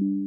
Thank you.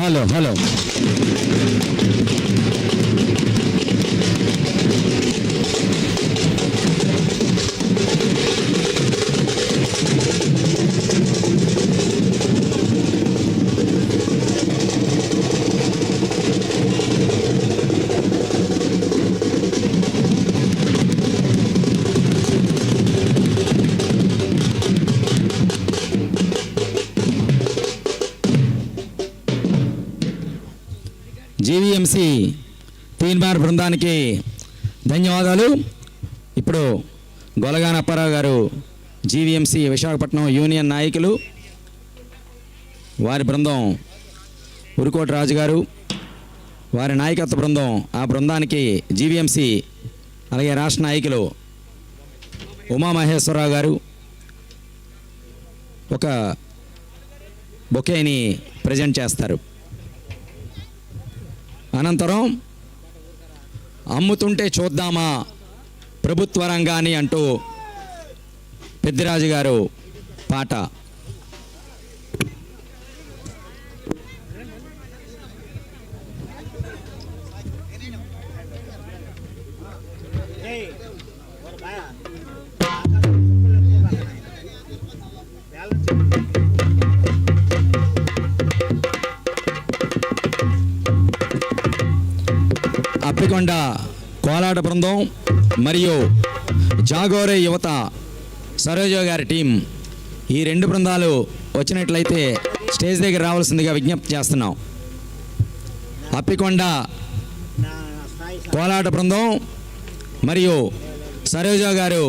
Hello hello GVMC Teenmaar బృందానికి ధన్యవాదాలు. ఇప్పుడు గొలగాన అప్పారావు గారు జీవీఎంసీ విశాఖపట్నం యూనియన్ నాయకులు వారి బృందం ఉరుకోటి రాజు గారు వారి నాయకత్వ బృందం ఆ బృందానికి జీవీఎంసీ అలాగే రాష్ట్ర నాయకులు ఉమామహేశ్వరరావు గారు ఒక బొకేని ప్రజెంట్ చేస్తారు. అనంతరం అమ్ముతుంటే చూద్దామా ప్రభుత్వ రంగాన్ని అంటూ పెద్దిరాజు గారు పాట. అప్పికొండ కోలాట బృందం మరియు జాగోరే యువత సరోజ గారి టీం ఈ రెండు బృందాలు వచ్చినట్లయితే స్టేజ్ దగ్గర రావాల్సిందిగా విజ్ఞప్తి చేస్తున్నాం. అప్పికొండ కోలాట బృందం మరియు సరోజ గారు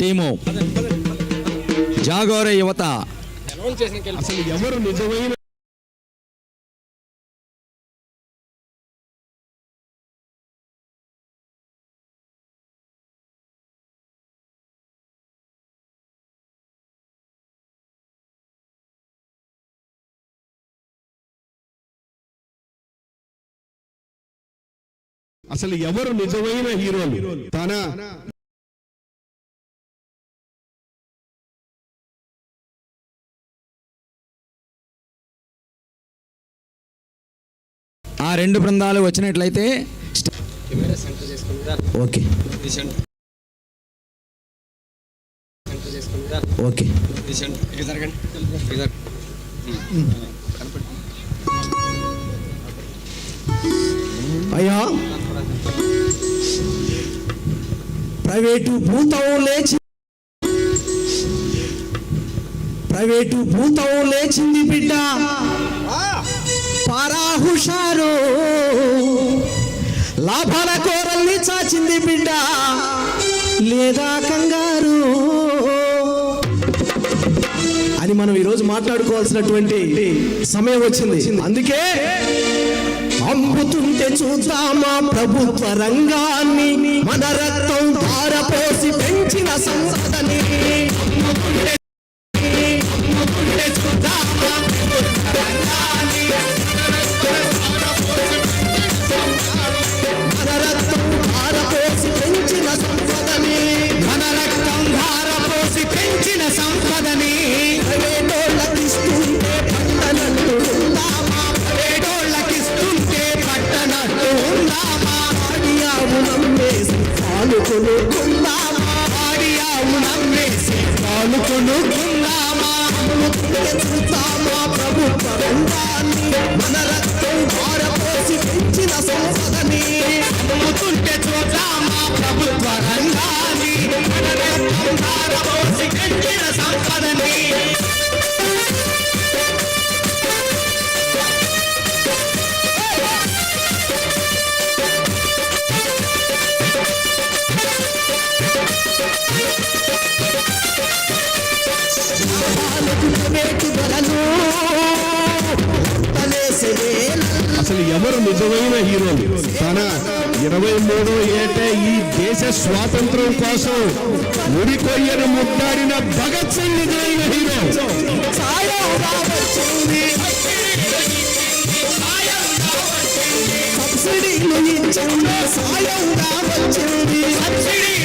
టీము. జాగోరే యువత అసలు ఎవరు నిజమైన అసలు ఎవరు నిజమైన హీరోలు? తన ఆ రెండు బృందాలు వచ్చినట్లయితే ఓకే. ఓకే. అయ్యా. ప్రైవేటు భూతం లేచి ప్రైవేటు భూతం లేచింది బిడ్డ. పరాహుషారు. లాభాల కోరల్ని చాచింది బిడ్డ. లేదా కంగారు. అని మనం ఈరోజు మాట్లాడుకోవాల్సినటువంటి సమయం వచ్చింది. అందుకే అమ్ముతుంటే చూద్దామా ప్రభుత్వ రంగాన్ని? మన పాలుకొను ఆడియావు నమ్మేసి పాలుకొను కుందామా? అమ్ముతుంటే చూద్దామా ప్రభుత్వ రంగాన్ని మన రక్తం ధారపోసి పెంచిన సంపదని? అమ్ముతుంటే చూద్దామా ప్రభుత్వ రంగాన్ని మన రక్తం పెంచిన సంపదని? ఎవరు నిజమైన హీరోలు? తన ఇరవై మూడో ఏటే ఈ దేశ స్వాతంత్రం కోసం ఉరి ముట్టాడిన భగత్ సింగ్ నిజమైన హీరో. సాయం సబ్సిడీలు ఇచ్చింది సాయం రావచ్చింది. సబ్సిడీలు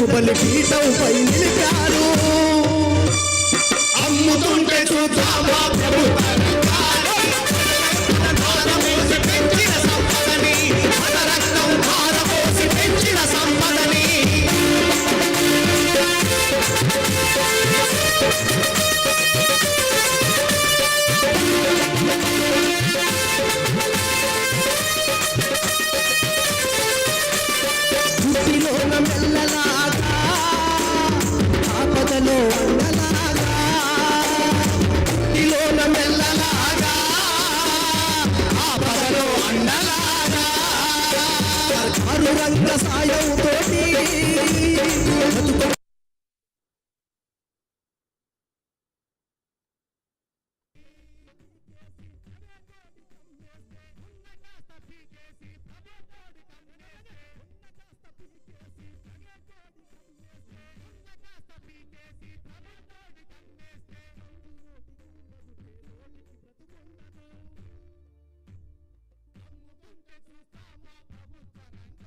నాకు బలి పీఠంపై నిలిపారు. అమ్ముతుంటే చూద్దామా ప్రభు ప్రభుత్వం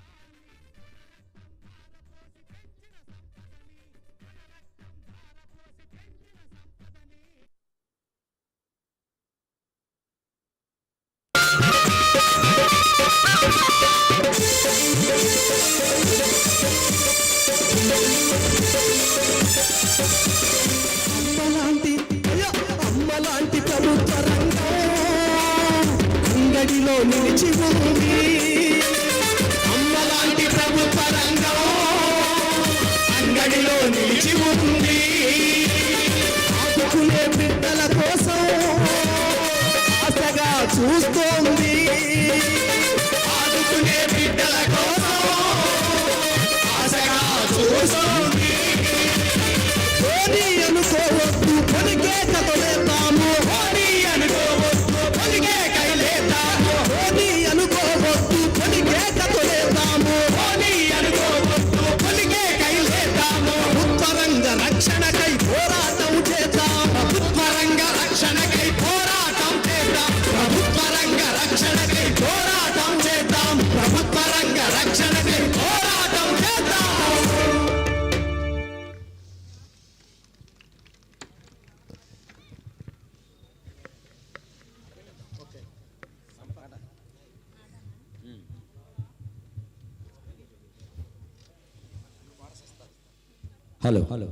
హలో. హలో.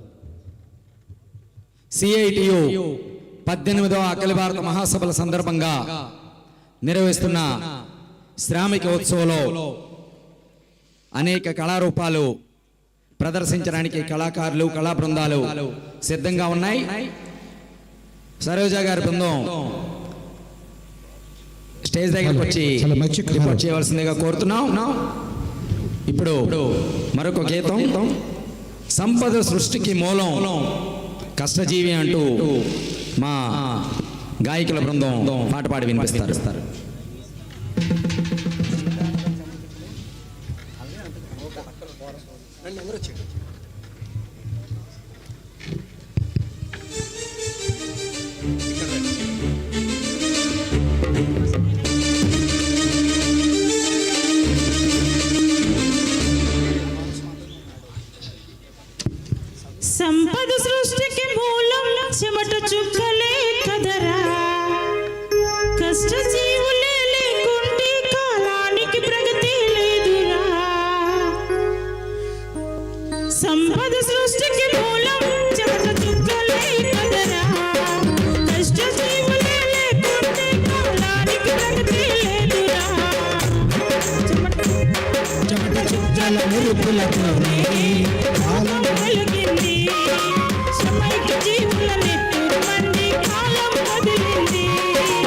సిఐటియు పద్దెనిమిదవ అఖిల భారత మహాసభల సందర్భంగా నిర్వహిస్తున్న శ్రామిక ఉత్సవంలో అనేక కళారూపాలు ప్రదర్శించడానికి కళాకారులు కళా బృందాలు సిద్ధంగా ఉన్నాయి. సరోజ గారి బృందం స్టేజ్ దగ్గరకు వచ్చి చేయవలసిందిగా కోరుతున్నాం. ఇప్పుడు మరొక గీతం. సంపద సృష్టికి మూలం కష్టజీవి అంటూ మా గాయకుల బృందం పాట పాడి వినిపిస్తారు. అందరూ సంపద సృష్టికి మూలం చెమట చుక్కలే కదరా కష్ట జీవులే లేకుంటే కాలానికి ప్రగతి లేదురా చెమట చుక్కల మురుపులతోనే కాలం వెలిగింది శ్రమైక జీవుల నెత్తురు మంది కాలం వదిలింది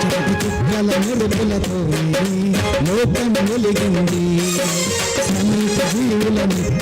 చెమట చుక్కల మురుపులతోనే లోకం వెలిగింది శ్రమైక జీవుల నెత్తురు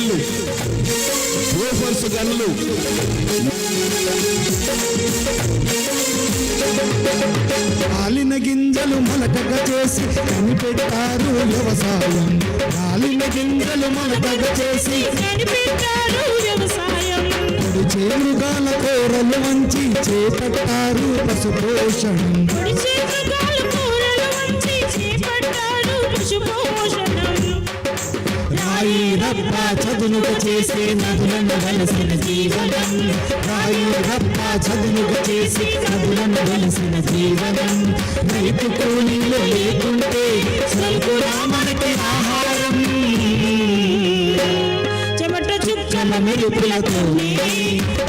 మిజైళ్ళు సూపర్స్ గన్లు. రాలిన గింజలు మొలకగా చేసి కనిపెట్టారు వ్యవసాయం. రాలిన గింజలు మొలకగా చేసి కనిపెట్టారు వ్యవసాయం. పొడిచే మృగాల కూరలు వంచి చేపట్టారు పశు రాయి రప్ప చదునుక చేసే నదులను వలసిన జీవనం. రాయి రప్ప చదునుక చేసి నదులను వలసిన జీవనం. రైతు కూలీలు లేకుంటే స్వల్పురా మనకి ఆహారం. చెమట చుక్కల మెరుపులతోనే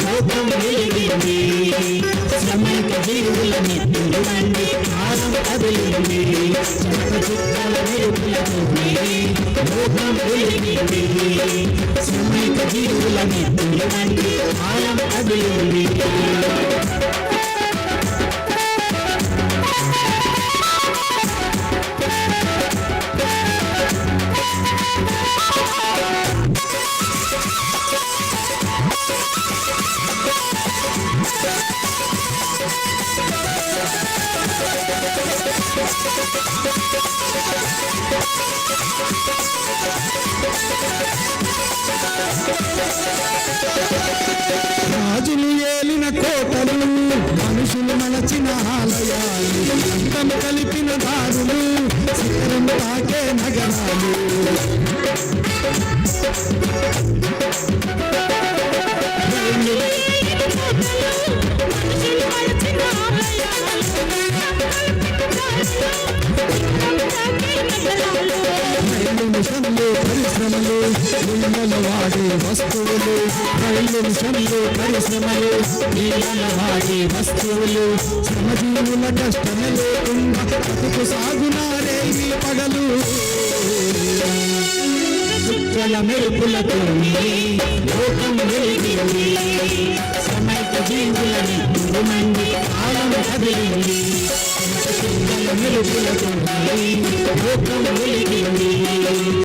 లోకం వెలిగింది. శ్రమైక జీవుల వండి కాలం కదిలింది. చెమట చుక్కల మెరుపులతోనే లోకం వెలిగింది శ్రమైక జీవుల రాజులు ఏలిన కోటలు మనుషులు మలచిన ఆలయాలు అంతం కలిపిన దారులు శిఖరం తాకే నగరాలు. నిమిషంలో పరిశ్రమలు నీళ్ళను వాడే వస్తువులు రైలు నిమిషంలో పరిశ్రమలు నీళ్ళను వాడే వస్తువులు శ్రమజీవుల కష్టం లేకుండా బతుకు సాగునారే మీ పగలు. చుక్కల మెరుపులతో లోకం వెలిగింది సమైక జీవులని గురుమంది కాలం కదిలింది. చుక్కల మెరుపులతోనే లోకం